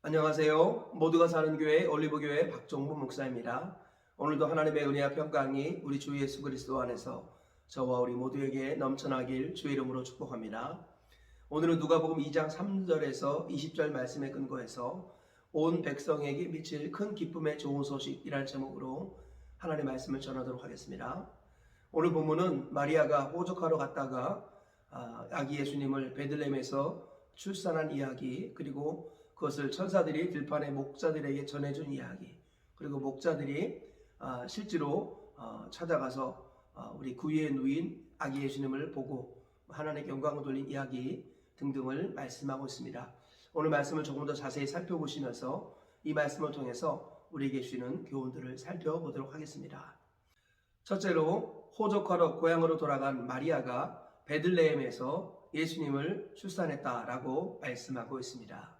안녕하세요. 모두가 사는 교회 올리브교회 박종부 목사입니다. 오늘도 하나님의 은혜와 평강이 우리 주 예수 그리스도 안에서 저와 우리 모두에게 넘쳐나길 주의 이름으로 축복합니다. 오늘은 누가복음 2장 3절에서 20절 말씀에 근거해서 온 백성에게 미칠 큰 기쁨의 좋은 소식이라는 제목으로 하나님의 말씀을 전하도록 하겠습니다. 오늘 본문은 마리아가 호적하러 갔다가 아, 아기 예수님을 베들레헴에서 출산한 이야기 그리고 그것을 천사들이 들판의 목자들에게 전해준 이야기 그리고 목자들이 아, 실제로 어, 찾아가서 어, 우리 구유에 누인 아기 예수님을 보고 하나님께 영광을 돌린 이야기 등등을 말씀하고 있습니다. 오늘 말씀을 조금 더 자세히 살펴보시면서 이 말씀을 통해서 우리에게 주시는 교훈들을 살펴보도록 하겠습니다. 첫째로 호적하러 고향으로 돌아간 마리아가 베들레헴에서 예수님을 출산했다라고 말씀하고 있습니다.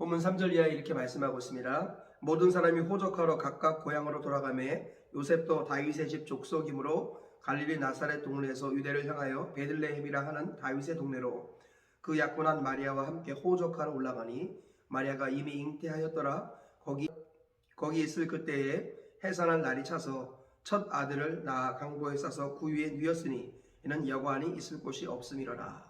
본문 3절 이하에 이렇게 말씀하고 있습니다. 모든 사람이 호적하러 각각 고향으로 돌아가매 요셉도 다윗의 집 족속이므로 갈릴리 나사렛 동네에서 유대를 향하여 베들레헴이라 하는 다윗의 동네로 그 약혼한 마리아와 함께 호적하러 올라가니 마리아가 이미 잉태하였더라 거기 거기 있을 그때에 해산할 날이 차서 첫 아들을 낳아 강보에 싸서 구유에 누였으니 이는 여관이 있을 곳이 없음이로라.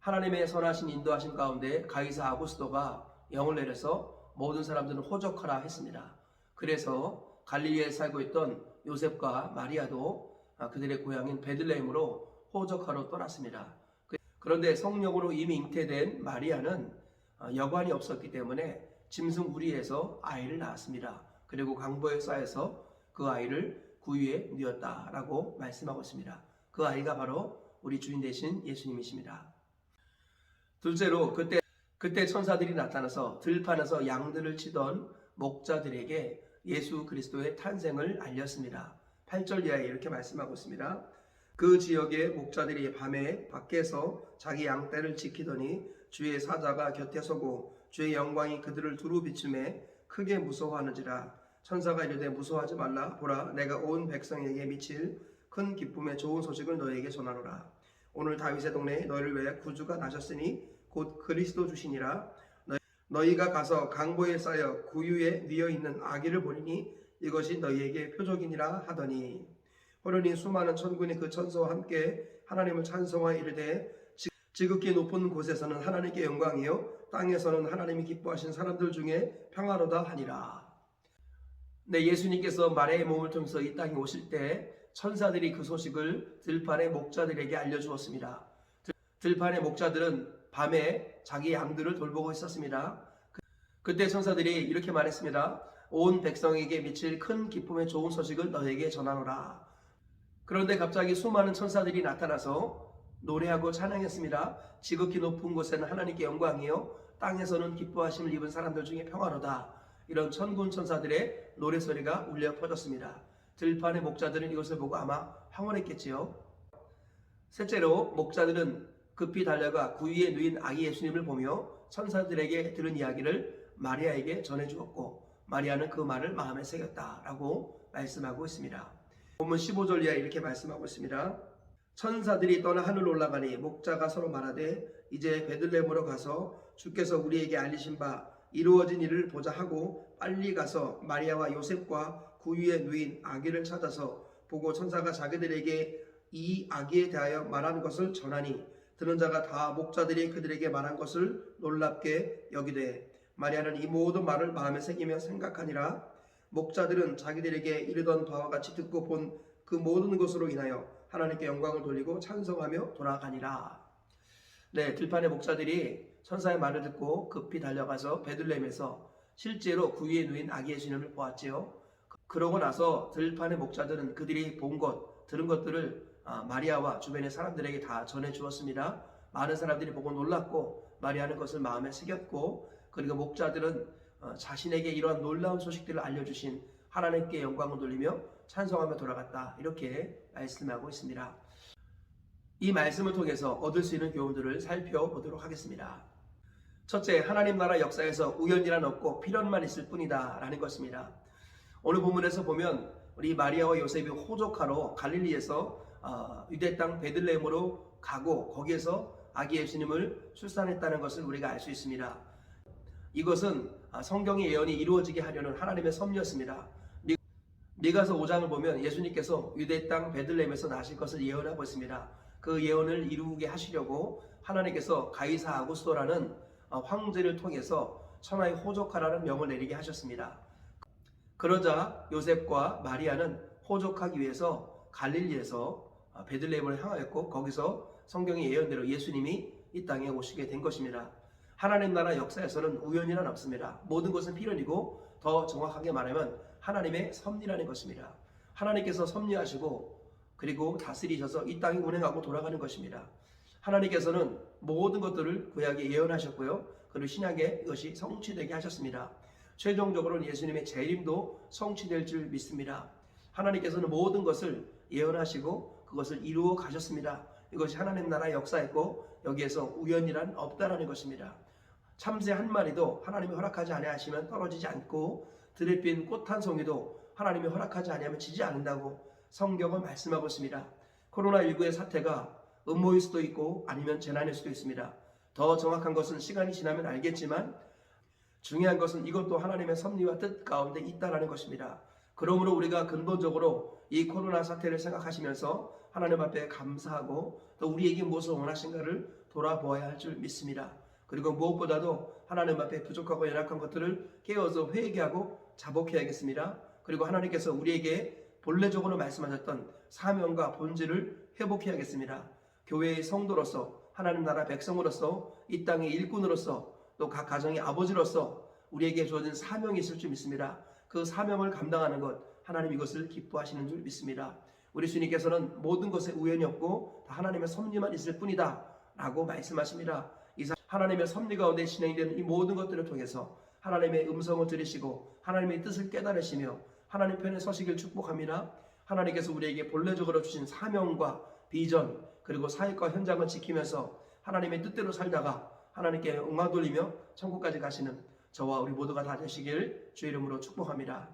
하나님의 선하신 인도하신 가운데 가이사 아구스도가 영을 내려서 모든 사람들은 호적하라 했습니다. 그래서 갈릴리에 살고 있던 요셉과 마리아도 아, 그들의 고향인 베들레헴으로 호적하러 떠났습니다. 그- 그런데 성령으로 이미 잉태된 마리아는 아, 여관이 없었기 때문에 짐승 무리에서 아이를 낳았습니다. 그리고 강보에 쌓여서 그 아이를 구유에 누었다라고 말씀하고 있습니다. 그 아이가 바로 우리 주인 되신 예수님이십니다. 둘째로 그때 그때 천사들이 나타나서 들판에서 양들을 치던 목자들에게 예수 그리스도의 탄생을 알렸습니다. 8절 이하에 이렇게 말씀하고 있습니다. 그 지역의 목자들이 밤에 밖에서 자기 양떼를 지키더니 주의 사자가 곁에 서고 주의 영광이 그들을 두루 비춤에 크게 무서워하는지라 천사가 이르되 무서워하지 말라 보라 내가 온 백성에게 미칠 큰 기쁨의 좋은 소식을 너희에게 전하노라 오늘 다윗의 동네에 너희를 위해 구주가 나셨으니 곧 그리스도 주시니라 너희, 가 가서 강보에 쌓여 구유에 뉘어 있는 아기를 보리니 이것이 너희에게 표적이니라 하더니 호련히 수많은 천군이 그 천사와 함께 하나님을 찬송하여 이르되 지- 지극히 높은 곳에서는 하나님께 영광이요 땅에서는 하나님이 기뻐하신 사람들 중에 평화로다 하니라. 네, 예수님께서 마리아의 몸을 통해서 이 땅에 오실 때 천사들이 그 소식을 들판의 목자들에게 알려주었습니다. 들- 들판의 목자들은 밤에 자기 양들을 돌보고 있었습니다. 그- 그때 천사들이 이렇게 말했습니다. 온 백성에게 미칠 큰 기쁨의 좋은 소식을 너에게 전하노라. 그런데 갑자기 수많은 천사들이 나타나서 노래하고 찬양했습니다. 지극히 높은 곳에는 하나님께 영광이요 땅에서는 기뻐하심을 입은 사람들 중에 평화로다. 이런 천군 천사들의 노래소리가 울려 퍼졌습니다. 들판의 목자들은 이것을 보고 아마 황홀했겠지요. 셋째로 목자들은 급히 달려가 구위에 누인 아기 예수님을 보며 천사들에게 들은 이야기를 마리아에게 전해 주었고 마리아는 그 말을 마음에 새겼다라고 말씀하고 있습니다. 본문 15절 이하 이렇게 말씀하고 있습니다. 천사들이 떠나 하늘 올라가니 목자가 서로 말하되 이제 베들레헴으로 가서 주께서 우리에게 알리신 바 이루어진 일을 보자 하고 빨리 가서 마리아와 요셉과 구유에 누인 아기를 찾아서 보고 천사가 자기들에게 이 아기에 대하여 말한 것을 전하니 들은 자가 다 목자들이 그들에게 말한 것을 놀랍게 여기되 마리아는 이 모든 말을 마음에 새기며 생각하니라 목자들은 자기들에게 이르던 바와 같이 듣고 본 그 모든 것으로 인하여 하나님께 영광을 돌리고 찬송하며 돌아가니라. 네, 들판의 목자들이 천사의 말을 듣고 급히 달려가서 베들레헴에서 실제로 구유에 누인 아기 예수님을 보았지요. 그러고 나서 들판의 목자들은 그들이 본 것, 들은 것들을 아, 마리아와 주변의 사람들에게 다 전해 주었습니다. 많은 사람들이 보고 놀랐고 마리아는 것을 마음에 새겼고 그리고 목자들은 어, 자신에게 이러한 놀라운 소식들을 알려주신 하나님께 영광을 돌리며 찬송하며 돌아갔다 이렇게 말씀하고 있습니다. 이 말씀을 통해서 얻을 수 있는 교훈들을 살펴보도록 하겠습니다. 첫째, 하나님 나라 역사에서 우연이란 없고 필연만 있을 뿐이다 라는 것입니다. 오늘 본문에서 보면 우리 마리아와 요셉이 호족하러 갈릴리에서 어, 유대 땅 베들레헴으로 가고 거기에서 아기 예수님을 출산했다는 것을 우리가 알 수 있습니다. 이것은 아, 성경의 예언이 이루어지게 하려는 하나님의 섭리였습니다. 미- 미가서 5장을 보면 예수님께서 유대 땅 베들레헴에서 나실 것을 예언하고 있습니다. 그 예언을 이루게 하시려고 하나님께서 가이사 아구스토라는 어, 황제를 통해서 천하의 호족하라는 명을 내리게 하셨습니다. 그러자 요셉과 마리아는 호족하기 위해서 갈릴리에서 어, 베들레헴을 향하였고 거기서 성경의 예언대로 예수님이 이 땅에 오시게 된 것입니다. 하나님 나라 역사에서는 우연이란 없습니다. 모든 것은 필연이고 더 정확하게 말하면 하나님의 섭리라는 것입니다. 하나님께서 섭리하시고 그리고 다스리셔서 이 땅이 운행하고 돌아가는 것입니다. 하나님께서는 모든 것들을 구약에 예언하셨고요. 그리고 신약에 이것이 성취되게 하셨습니다. 최종적으로는 예수님의 재림도 성취될 줄 믿습니다. 하나님께서는 모든 것을 예언하시고 그것을 이루어 가셨습니다. 이것이 하나님 나라의 역사였고 여기에서 우연이란 없다라는 것입니다. 참새 한 마리도 하나님이 허락하지 아니하시면 떨어지지 않고 들에 핀꽃 한 송이도 하나님이 허락하지 아니하면 지지 않는다고 성경은 말씀하고 있습니다. 코로나19의 사태가 음모일 수도 있고 아니면 재난일 수도 있습니다. 더 정확한 것은 시간이 지나면 알겠지만 중요한 것은 이것도 하나님의 섭리와 뜻 가운데 있다라는 것입니다. 그러므로 우리가 근본적으로 이 코로나 사태를 생각하시면서 하나님 앞에 감사하고 또 우리에게 무엇을 원하신가를 돌아보아야 할 줄 믿습니다. 그리고 무엇보다도 하나님 앞에 부족하고 연약한 것들을 깨어서 회개하고 자복해야겠습니다. 그리고 하나님께서 우리에게 본래적으로 말씀하셨던 사명과 본질을 회복해야겠습니다. 교회의 성도로서 하나님 나라 백성으로서 이 땅의 일꾼으로서 또 각 가정의 아버지로서 우리에게 주어진 사명이 있을 줄 믿습니다. 그 사명을 감당하는 것 하나님 이것을 기뻐하시는 줄 믿습니다. 우리 주님께서는 모든 것에 우연이 없고 다 하나님의 섭리만 있을 뿐이다 라고 말씀하십니다. 이 사- 하나님의 섭리 가운데 진행되는 이 모든 것들을 통해서 하나님의 음성을 들으시고 하나님의 뜻을 깨달으시며 하나님 편에 서시길 축복합니다. 하나님께서 우리에게 본래적으로 주신 사명과 비전 그리고 사역과 현장을 지키면서 하나님의 뜻대로 살다가 하나님께 응화 돌리며 천국까지 가시는 저와 우리 모두가 다 되시길 주 이름으로 축복합니다.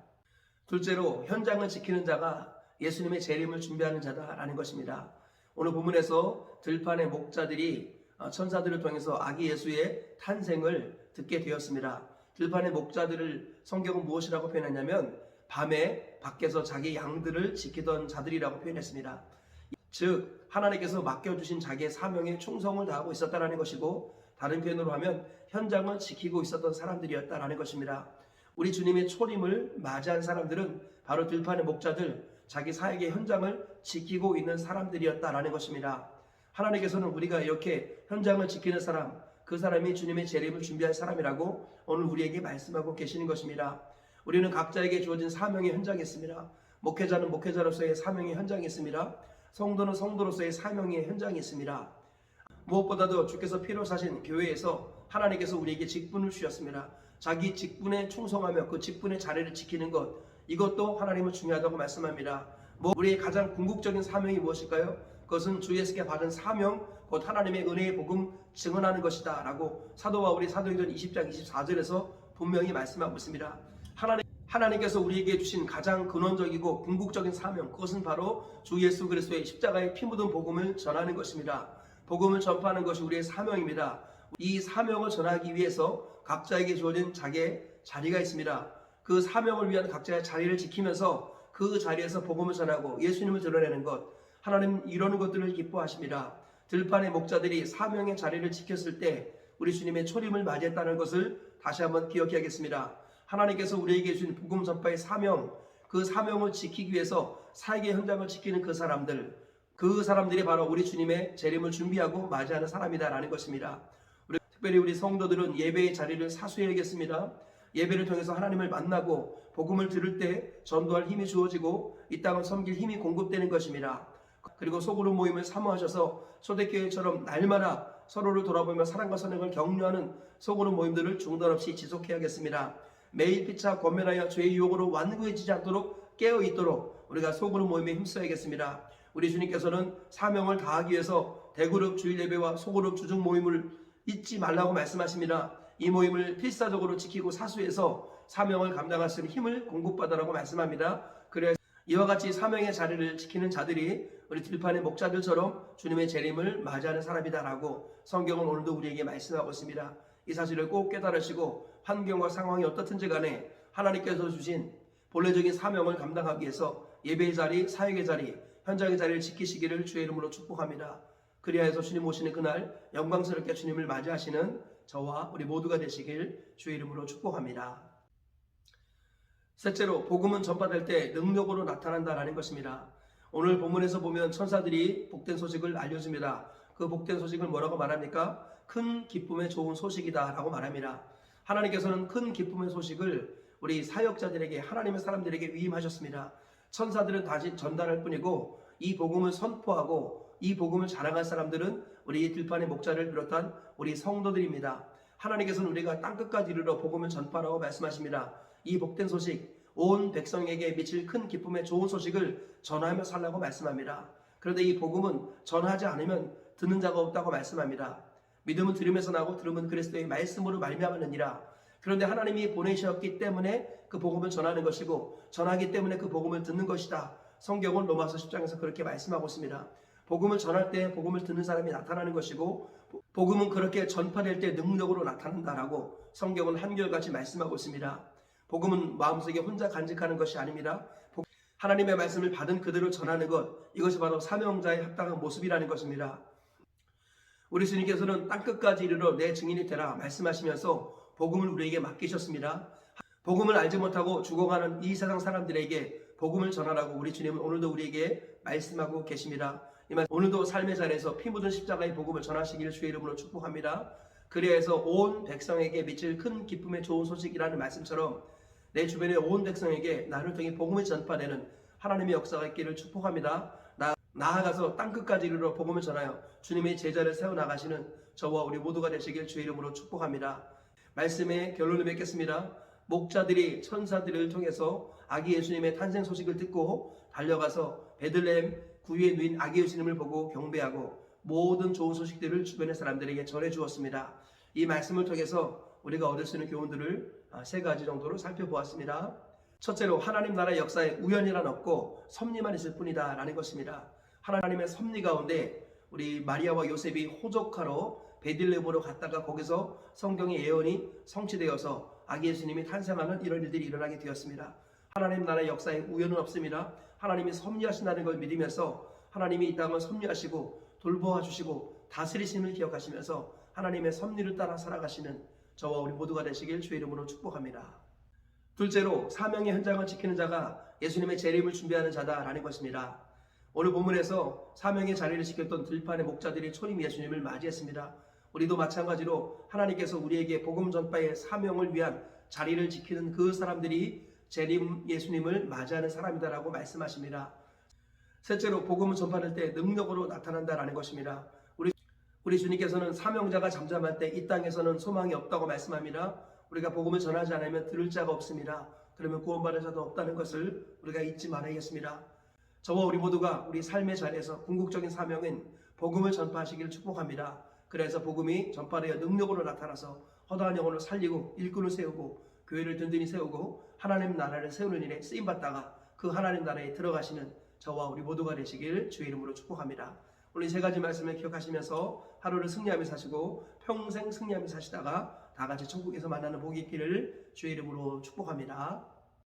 둘째로 현장을 지키는 자가 예수님의 재림을 준비하는 자다라는 것입니다. 오늘 본문에서 들판의 목자들이 어, 천사들을 통해서 아기 예수의 탄생을 듣게 되었습니다. 들판의 목자들을 성경은 무엇이라고 표현했냐면 밤에 밖에서 자기 양들을 지키던 자들이라고 표현했습니다. 즉 하나님께서 맡겨주신 자기의 사명에 충성을 다하고 있었다라는 것이고 다른 표현으로 하면 현장을 지키고 있었던 사람들이었다라는 것입니다. 우리 주님의 초림을 맞이한 사람들은 바로 들판의 목자들, 자기 사역의 현장을 지키고 있는 사람들이었다라는 것입니다. 하나님께서는 우리가 이렇게 현장을 지키는 사람, 그 사람이 주님의 재림을 준비할 사람이라고 오늘 우리에게 말씀하고 계시는 것입니다. 우리는 각자에게 주어진 사명의 현장이 있습니다. 목회자는 목회자로서의 사명의 현장이 있습니다. 성도는 성도로서의 사명의 현장이 있습니다. 무엇보다도 주께서 피로 사신 교회에서 하나님께서 우리에게 직분을 주셨습니다. 자기 직분에 충성하며 그 직분의 자리를 지키는 것 이것도 하나님은 중요하다고 말씀합니다. 뭐 우리의 가장 궁극적인 사명이 무엇일까요? 그것은 주 예수께 받은 사명 곧 하나님의 은혜의 복음 증언하는 것이다 라고 사도 바울이 사도행전 20장 24절에서 분명히 말씀하고 있습니다. 하나님 하나님께서 우리에게 주신 가장 근원적이고 궁극적인 사명 그것은 바로 주 예수 그리스도의 십자가의 피 묻은 복음을 전하는 것입니다. 복음을 전파하는 것이 우리의 사명입니다. 이 사명을 전하기 위해서 각자에게 주어진 자기의 자리가 있습니다. 그 사명을 위한 각자의 자리를 지키면서 그 자리에서 복음을 전하고 예수님을 드러내는 것 하나님 이러는 것들을 기뻐하십니다. 들판의 목자들이 사명의 자리를 지켰을 때 우리 주님의 초림을 맞이했다는 것을 다시 한번 기억해야겠습니다. 하나님께서 우리에게 주신 복음 전파의 사명, 그 사명을 지키기 위해서 사역의 현장을 지키는 그 사람들, 그 사람들이 바로 우리 주님의 재림을 준비하고 맞이하는 사람이다라는 것입니다. 우리, 특별히 우리 성도들은 예배의 자리를 사수해야겠습니다. 예배를 통해서 하나님을 만나고 복음을 들을 때 전도할 힘이 주어지고 이 땅을 섬길 힘이 공급되는 것입니다. 그리고 소그룹 모임을 사모하셔서 초대교회처럼 날마다 서로를 돌아보며 사랑과 선행을 격려하는 소그룹 모임들을 중단 없이 지속해야겠습니다. 매일 피차 권면하여 죄의 유혹으로 완고해지지 않도록 깨어 있도록 우리가 소그룹 모임에 힘써야겠습니다. 우리 주님께서는 사명을 다하기 위해서 대그룹 주일 예배와 소그룹 주중 모임을 잊지 말라고 말씀하십니다. 이 모임을 필사적으로 지키고 사수해서 사명을 감당할 수 있는 힘을 공급받으라고 말씀합니다. 그래서 이와 같이 사명의 자리를 지키는 자들이 우리 들판의 목자들처럼 주님의 재림을 맞이하는 사람이다라고 성경은 오늘도 우리에게 말씀하고 있습니다. 이 사실을 꼭 깨달으시고 환경과 상황이 어떻든지 간에 하나님께서 주신 본래적인 사명을 감당하기 위해서 예배의 자리, 사역의 자리, 현장의 자리를 지키시기를 주의 이름으로 축복합니다. 그리하여서 주님 오시는 그날 영광스럽게 주님을 맞이하시는 저와 우리 모두가 되시길 주의 이름으로 축복합니다. 셋째로 복음은 전파될 때 능력으로 나타난다라는 것입니다. 오늘 본문에서 보면 천사들이 복된 소식을 알려줍니다. 그 복된 소식을 뭐라고 말합니까? 큰 기쁨의 좋은 소식이다라고 말합니다. 하나님께서는 큰 기쁨의 소식을 우리 사역자들에게 하나님의 사람들에게 위임하셨습니다. 천사들은 다시 전달할 뿐이고 이 복음을 선포하고 이 복음을 자랑할 사람들은 우리 들판의 목자를 비롯한 우리 성도들입니다. 하나님께서는 우리가 땅끝까지 이르러 복음을 전파라고 말씀하십니다. 이 복된 소식, 온 백성에게 미칠 큰 기쁨의 좋은 소식을 전하며 살라고 말씀합니다. 그런데 이 복음은 전하지 않으면 듣는 자가 없다고 말씀합니다. 믿음은 들음에서 나고 들음은 그리스도의 말씀으로 말미암았느니라. 그런데 하나님이 보내셨기 때문에 그 복음을 전하는 것이고 전하기 때문에 그 복음을 듣는 것이다. 성경은 로마서 10장에서 그렇게 말씀하고 있습니다. 복음을 전할 때 복음을 듣는 사람이 나타나는 것이고 복음은 그렇게 전파될 때 능력으로 나타난다라고 성경은 한결같이 말씀하고 있습니다. 복음은 마음속에 혼자 간직하는 것이 아닙니다. 하나님의 말씀을 받은 그대로 전하는 것 이것이 바로 사명자의 합당한 모습이라는 것입니다. 우리 주님께서는 땅 끝까지 이르러 내 증인이 되라 말씀하시면서 복음을 우리에게 맡기셨습니다. 복음을 알지 못하고 죽어가는 이 세상 사람들에게 복음을 전하라고 우리 주님은 오늘도 우리에게 말씀하고 계십니다. 이말 오늘도 삶의 자리에서 피 묻은 십자가의 복음을 전하시기를 주의 이름으로 축복합니다. 그리하여서 온 백성에게 미칠 큰 기쁨의 좋은 소식이라는 말씀처럼 내 주변의 온 백성에게 나를 통해 복음을 전파되는 하나님의 역사가 있기를 축복합니다. 나, 나아가서 땅끝까지 이르러 복음을 전하여 주님의 제자를 세워나가시는 저와 우리 모두가 되시길 주의 이름으로 축복합니다. 말씀의 결론을 맺겠습니다. 목자들이 천사들을 통해서 아기 예수님의 탄생 소식을 듣고 달려가서 베들레헴 구유에 누인 아기 예수님을 보고 경배하고 모든 좋은 소식들을 주변의 사람들에게 전해 주었습니다. 이 말씀을 통해서 우리가 얻을 수 있는 교훈들을 아, 세 가지 정도로 살펴보았습니다. 첫째로 하나님 나라의 역사에 우연이란 없고 섭리만 있을 뿐이다라는 것입니다. 하나님의 섭리 가운데 우리 마리아와 요셉이 호적하러 베들레헴으로 갔다가 거기서 성경의 예언이 성취되어서 아기 예수님이 탄생하는 이런 일들이 일어나게 되었습니다. 하나님 나라의 역사에 우연은 없습니다. 하나님이 섭리하신다는 걸 믿으면서 하나님이 이 땅을 섭리하시고 돌보아 주시고 다스리심을 기억하시면서 하나님의 섭리를 따라 살아가시는 저와 우리 모두가 되시길 주의 이름으로 축복합니다. 둘째로 사명의 현장을 지키는 자가 예수님의 재림을 준비하는 자다라는 것입니다. 오늘 본문에서 사명의 자리를 지켰던 들판의 목자들이 초림 예수님을 맞이했습니다. 우리도 마찬가지로 하나님께서 우리에게 복음 전파의 사명을 위한 자리를 지키는 그 사람들이 재림 예수님을 맞이하는 사람이다라고 말씀하십니다. 셋째로 복음을 전파할 때 능력으로 나타난다라는 것입니다. 우리 우리 주님께서는 사명자가 잠잠할 때 이 땅에서는 소망이 없다고 말씀합니다. 우리가 복음을 전하지 않으면 들을 자가 없습니다. 그러면 구원받을 자도 없다는 것을 우리가 잊지 말아야겠습니다. 저와 우리 모두가 우리 삶의 자리에서 궁극적인 사명은 복음을 전파하시기를 축복합니다. 그래서 복음이 전파되어 능력으로 나타나서 허다한 영혼을 살리고 일꾼을 세우고 교회를 든든히 세우고 하나님 나라를 세우는 일에 쓰임 받다가 그 하나님 나라에 들어가시는 저와 우리 모두가 되시길 주의 이름으로 축복합니다. 오늘 세 가지 말씀을 기억하시면서 하루를 승리하며 사시고 평생 승리하며 사시다가 다 같이 천국에서 만나는 복이 있기를 주의 이름으로 축복합니다.